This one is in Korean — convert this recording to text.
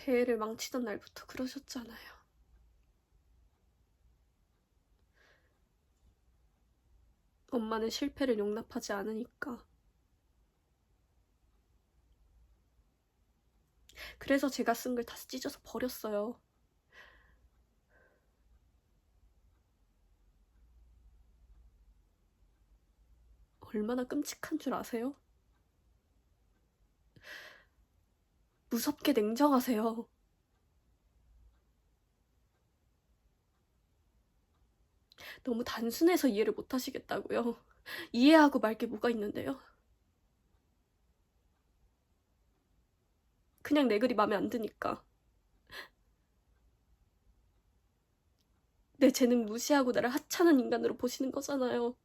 대회를 망치던 날부터 그러셨잖아요. 엄마는 실패를 용납하지 않으니까. 그래서 제가 쓴글다 찢어서 버렸어요. 얼마나 끔찍한 줄 아세요? 무섭게 냉정하세요. 너무 단순해서 이해를 못 하시겠다고요. 이해하고 말 게 뭐가 있는데요. 그냥 내 글이 마음에 안 드니까. 내 재능 무시하고 나를 하찮은 인간으로 보시는 거잖아요.